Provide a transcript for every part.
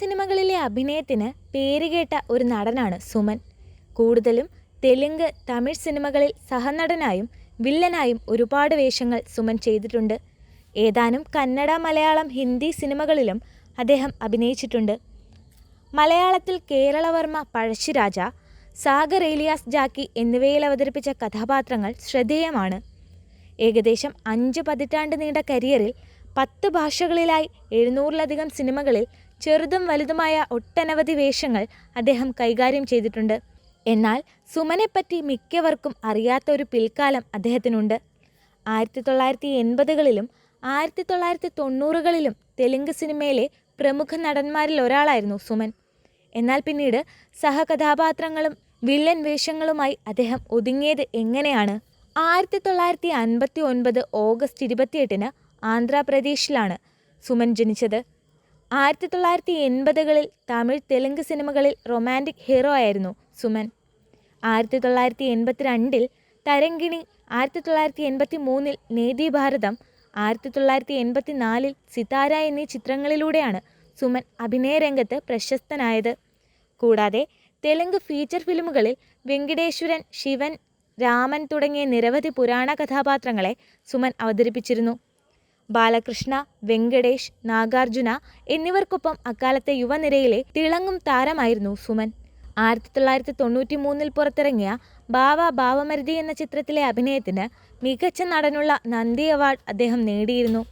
സിനിമകളിലെ അഭിനയത്തിന് പേരുകേട്ട ഒരു നടനാണ് സുമൻ. കൂടുതലും തെലുങ്ക് തമിഴ് സിനിമകളിൽ സഹനടനായും വില്ലനായും ഒരുപാട് വേഷങ്ങൾ സുമൻ ചെയ്തിട്ടുണ്ട്. ഏതാനും കന്നഡ മലയാളം ഹിന്ദി സിനിമകളിലും അദ്ദേഹം അഭിനയിച്ചിട്ടുണ്ട്. മലയാളത്തിൽ കേരളവർമ്മ പഴശ്ശിരാജ സാഗർ ഏലിയാസ് ജാക്കി എന്നിവയിൽ അവതരിപ്പിച്ച കഥാപാത്രങ്ങൾ ശ്രദ്ധേയമാണ്. ഏകദേശം അഞ്ച് പതിറ്റാണ്ട് നീണ്ട കരിയറിൽ പത്ത് ഭാഷകളിലായി എഴുന്നൂറിലധികം സിനിമകളിൽ ചെറുതും വലുതുമായ ഒട്ടനവധി വേഷങ്ങൾ അദ്ദേഹം കൈകാര്യം ചെയ്തിട്ടുണ്ട്. എന്നാൽ സുമനെപ്പറ്റി മിക്കവർക്കും അറിയാത്ത ഒരു പിൽക്കാലം അദ്ദേഹത്തിനുണ്ട്. ആയിരത്തി തൊള്ളായിരത്തി എൺപതുകളിലും ആയിരത്തി തൊള്ളായിരത്തി തൊണ്ണൂറുകളിലും തെലുങ്ക് സിനിമയിലെ പ്രമുഖ നടന്മാരിൽ ഒരാളായിരുന്നു സുമൻ. എന്നാൽ പിന്നീട് സഹകഥാപാത്രങ്ങളും വില്ലൻ വേഷങ്ങളുമായി അദ്ദേഹം ഒതുങ്ങിയത് എങ്ങനെയാണ്? ആയിരത്തി തൊള്ളായിരത്തി അൻപത്തി ഒൻപത് ഓഗസ്റ്റ് ഇരുപത്തിയെട്ടിന് ആന്ധ്രാപ്രദേശിലാണ് സുമൻ ജനിച്ചത്. ആയിരത്തി തൊള്ളായിരത്തി എൺപതുകളിൽ തമിഴ് തെലുങ്ക് സിനിമകളിൽ റൊമാന്റിക് ഹീറോ ആയിരുന്നു സുമൻ. ആയിരത്തി തൊള്ളായിരത്തി എൺപത്തി രണ്ടിൽ തരങ്കിണി ആയിരത്തി തൊള്ളായിരത്തി എൺപത്തി മൂന്നിൽ നേതി ഭാരതം ആയിരത്തി തൊള്ളായിരത്തി എൺപത്തി നാലിൽ സിതാര എന്നീ ചിത്രങ്ങളിലൂടെയാണ് സുമൻ അഭിനയരംഗത്ത് പ്രശസ്തനായത്. കൂടാതെ തെലുങ്ക് ഫീച്ചർ ഫിലിമുകളിൽ വെങ്കിടേശ്വരൻ ശിവൻ രാമൻ തുടങ്ങിയ നിരവധി പുരാണ കഥാപാത്രങ്ങളെ സുമൻ അവതരിപ്പിച്ചിരുന്നു. ബാലകൃഷ്ണ വെങ്കടേഷ് നാഗാർജുന എന്നിവർക്കൊപ്പം അക്കാലത്തെ യുവനിരയിലെ തിളങ്ങും താരമായിരുന്നു സുമൻ. ആയിരത്തി തൊള്ളായിരത്തി തൊണ്ണൂറ്റി മൂന്നിൽ പുറത്തിറങ്ങിയ ബാവ ഭാവമരുതി എന്ന ചിത്രത്തിലെ അഭിനയത്തിന് മികച്ച നടനുള്ള നന്ദി അവാർഡ് അദ്ദേഹം നേടിയിരുന്നു.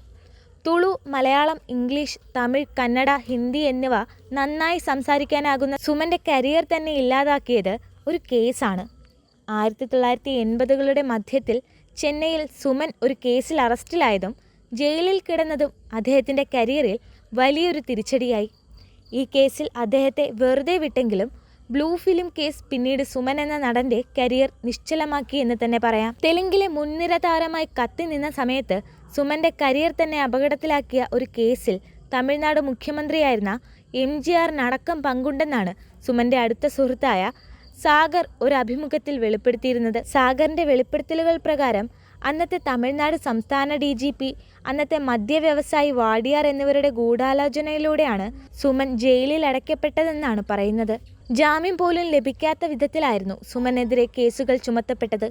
തുളു മലയാളം ഇംഗ്ലീഷ് തമിഴ് കന്നഡ ഹിന്ദി എന്നിവ നന്നായി സംസാരിക്കാനാകുന്ന സുമന്റെ കരിയർ തന്നെ ഇല്ലാതാക്കിയത് ഒരു കേസാണ്. ആയിരത്തി തൊള്ളായിരത്തി എൺപതുകളുടെ മധ്യത്തിൽ ചെന്നൈയിൽ സുമൻ ഒരു കേസിൽ അറസ്റ്റിലായതും ജയിലിൽ കിടന്നതും അദ്ദേഹത്തിന്റെ കരിയറിൽ വലിയൊരു തിരിച്ചടിയായി. ഈ കേസിൽ അദ്ദേഹത്തെ വെറുതെ വിട്ടെങ്കിലും ബ്ലൂ ഫിലിം കേസ് പിന്നീട് സുമൻ എന്ന നടന്റെ കരിയർ നിശ്ചലമാക്കി എന്ന് തന്നെ പറയാം. തെലുങ്കിലെ മുൻനിര താരമായി കത്തി നിന്ന സമയത്ത് സുമന്റെ കരിയർ തന്നെ അപകടത്തിലാക്കിയ ഒരു കേസിൽ തമിഴ്നാട് മുഖ്യമന്ത്രിയായിരുന്ന എം ജി ആറിനടക്കം പങ്കുണ്ടെന്നാണ് സുമന്റെ അടുത്ത സുഹൃത്തായ സാഗർ ഒരു അഭിമുഖത്തിൽ വെളിപ്പെടുത്തിയിരുന്നത്. സാഗറിന്റെ വെളിപ്പെടുത്തലുകൾ പ്രകാരം അന്നത്തെ തമിഴ്നാട് സംസ്ഥാന ഡി ജി പി അന്നത്തെ മദ്യവ്യവസായി വാടിയാർ എന്നിവരുടെ ഗൂഢാലോചനയിലൂടെയാണ് സുമൻ ജയിലിൽ അടയ്ക്കപ്പെട്ടതെന്നാണ് പറയുന്നത്. ജാമ്യം പോലും ലഭിക്കാത്ത വിധത്തിലായിരുന്നു സുമനെതിരെ കേസുകൾ ചുമത്തപ്പെട്ടത്.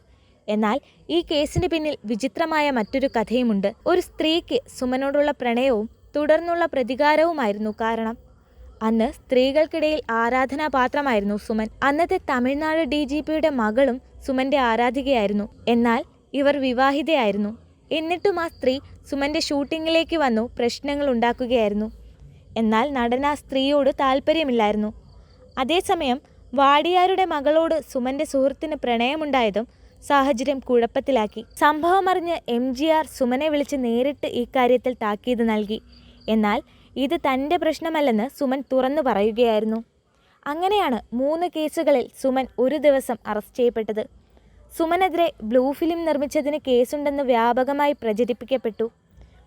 എന്നാൽ ഈ കേസിന് പിന്നിൽ വിചിത്രമായ മറ്റൊരു കഥയുമുണ്ട്. ഒരു സ്ത്രീക്ക് സുമനോടുള്ള പ്രണയവും തുടർന്നുള്ള പ്രതികാരവുമായിരുന്നു കാരണം. അന്ന് സ്ത്രീകൾക്കിടയിൽ ആരാധനാപാത്രമായിരുന്നു സുമൻ. അന്നത്തെ തമിഴ്നാട് ഡി ജി പിയുടെ മകളും സുമന്റെ ആരാധികയായിരുന്നു. എന്നാൽ ഇവർ വിവാഹിതയായിരുന്നു. എന്നിട്ടും ആ സ്ത്രീ സുമന്റെ ഷൂട്ടിങ്ങിലേക്ക് വന്നു പ്രശ്നങ്ങൾ ഉണ്ടാക്കുകയായിരുന്നു. എന്നാൽ നടൻ ആ സ്ത്രീയോട് താല്പര്യമില്ലായിരുന്നു അതേസമയം വാടിയാരുടെ മകളോട് സുമന്റെ സുഹൃത്തിന് പ്രണയമുണ്ടായതും സാഹചര്യം കുഴപ്പത്തിലാക്കി. സംഭവം അറിഞ്ഞ് എം ജി ആർ സുമനെ വിളിച്ച് നേരിട്ട് ഇക്കാര്യത്തിൽ താക്കീത് നൽകി. എന്നാൽ ഇത് തന്റെ പ്രശ്നമല്ലെന്ന് സുമൻ തുറന്നു പറയുകയായിരുന്നു. അങ്ങനെയാണ് മൂന്ന് കേസുകളിൽ സുമൻ ഒരു ദിവസം അറസ്റ്റ് ചെയ്യപ്പെട്ടത്. സുമനെതിരെ ബ്ലൂ ഫിലിം നിർമ്മിച്ചതിന് കേസുണ്ടെന്ന് വ്യാപകമായി പ്രചരിപ്പിക്കപ്പെട്ടു.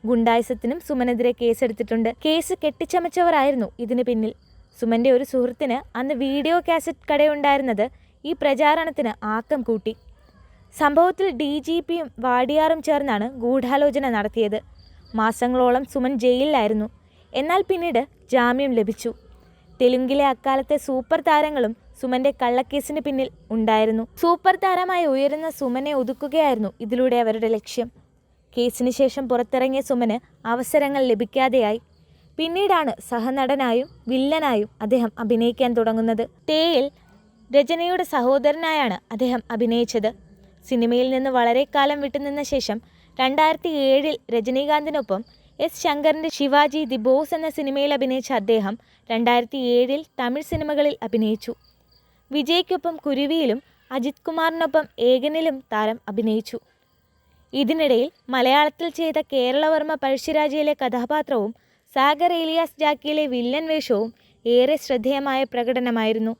ഗുണ്ടായസത്തിനും സുമനെതിരെ കേസെടുത്തിട്ടുണ്ട്. കേസ് കെട്ടിച്ചമച്ചവരായിരുന്നു ഇതിന് പിന്നിൽ. സുമന്റെ ഒരു സുഹൃത്തിന് അന്ന് വീഡിയോ കാസറ്റ് കടയുണ്ടായിരുന്നത് ഈ പ്രചാരണത്തിന് ആക്കം കൂട്ടി. സംഭവത്തിൽ ഡി ജി പിയും വാടിയാറും ചേർന്നാണ് ഗൂഢാലോചന നടത്തിയത്. മാസങ്ങളോളം സുമൻ ജയിലിലായിരുന്നു. എന്നാൽ പിന്നീട് ജാമ്യം ലഭിച്ചു. തെലുങ്കിലെ അക്കാലത്തെ സൂപ്പർ താരങ്ങളും സുമന്റെ കള്ളക്കേസിന് പിന്നിൽ ഉണ്ടായിരുന്നു. സൂപ്പർ താരമായി ഉയരുന്ന സുമനെ ഒതുക്കുകയായിരുന്നു ഇതിലൂടെ അവരുടെ ലക്ഷ്യം. കേസിന് ശേഷം പുറത്തിറങ്ങിയ സുമന് അവസരങ്ങൾ ലഭിക്കാതെയായി. പിന്നീടാണ് സഹനടനായും വില്ലനായും അദ്ദേഹം അഭിനയിക്കാൻ തുടങ്ങുന്നത്. തേയിൽ രചനയുടെ സഹോദരനായാണ് അദ്ദേഹം അഭിനയിച്ചത്. സിനിമയിൽ നിന്ന് വളരെ കാലം വിട്ടുനിന്ന ശേഷം രണ്ടായിരത്തി ഏഴിൽ രജനീകാന്തിനൊപ്പം എസ് ശങ്കറിന്റെ ശിവാജി ദി ബോസ് എന്ന സിനിമയിൽ അഭിനയിച്ച അദ്ദേഹം രണ്ടായിരത്തി ഏഴിൽ തമിഴ് സിനിമകളിൽ അഭിനയിച്ചു. വിജയ്ക്കൊപ്പം കുരുവിയിലും അജിത് കുമാറിനൊപ്പം ഏകനിലും താരം അഭിനയിച്ചു. ഇതിനിടയിൽ മലയാളത്തിൽ ചെയ്ത കേരളവർമ്മ പഴശ്ശിരാജയിലെ കഥാപാത്രവും സാഗർ ഏലിയാസ് ജാക്കിയിലെ വില്ലൻ വേഷവും ഏറെ ശ്രദ്ധേയമായ പ്രകടനമായിരുന്നു.